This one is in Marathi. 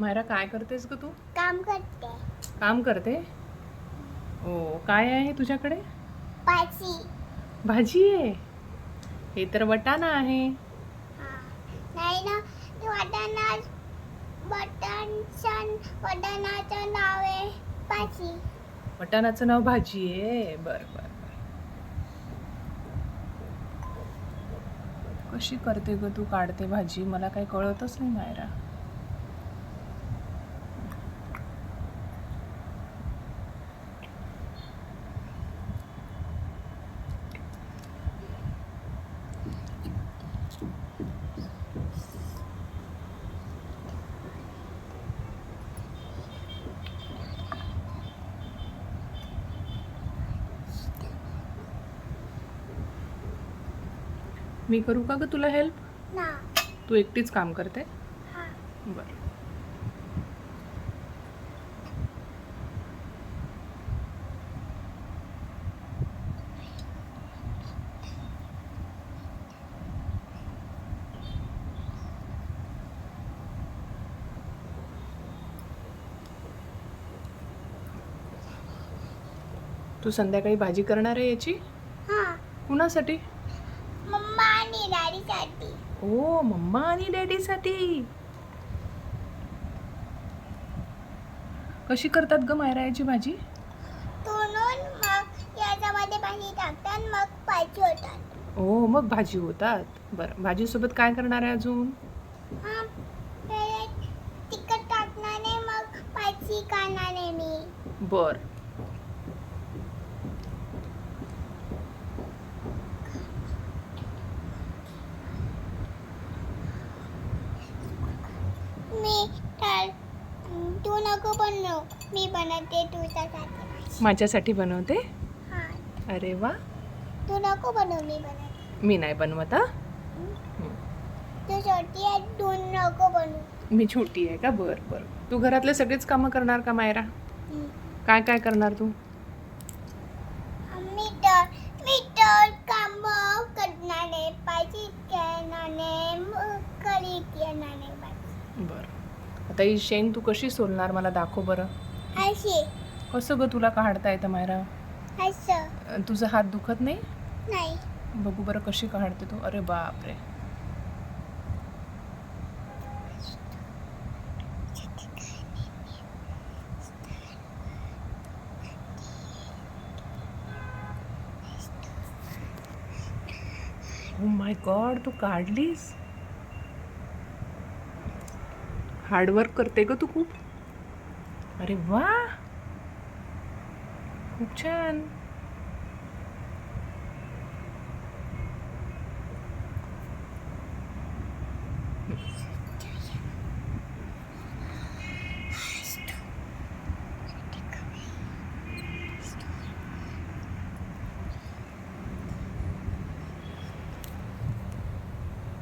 मायरा काय करतेस ग तू? काम करते. काम करते? ओ काय आहे तुझ्याकडे? पाची भाजी आहे? हे तर वटाणा आहे. हा. नाही ना ते वाटाणा बटाणचं वटाणाचं नाव आहे पाची वटाणाचं नाव भाजी आहे? बर बर बर. कशी करते ग तू? काढते भाजी? मला काही कळतच नाही मायरा. मी करू का ग तुला हेल्प ना. तू एकटीच काम करते? हा. बर. तू संध्याकाळी भाजी करणार आहे याची? हा. कुणासाठी? मम्मा आणि डॅडीसाठी. ओ मम्मा आणि डॅडीसाठी. कशी करतात ग मायरा याची भाजी? तोडून मग याच्यामध्ये पाणी टाकतात मग पाची होतात ओ मग भाजी होतात बरं भाजीसोबत काय करणार आहे अजून? हा पहिले तिखट टाकणारे मग पाची काढणारे मी. बर. मी तू नको बनव. मी बनवते तुझ्यासाठी माझ्यासाठी बनवते? हा. अरे वा. तू नको बनव मी बनवते. मी नाही बनवत हा? तू छोटी आहे तू नको बनवू. मी छोटी आहे का? बर बर. तू घरातले सगळेच कामं करणार का मायरा. काय काय करणार तू मी तर मी तर काम करणारे पाहिजे करणारे करी येणारे बर आता ही शेंग तू कशी सोलणार मला दाखव बरं. कसं ग तुला काढता येतं मायरा? असं अं, तुझा हात दुखत नाही? नाही. बघू बरं कशी काढते तू. अरे बाप रे माय गॉड तू काढलीस? हार्डवर्क करते ग तू खूप. अरे वा. खूप छान.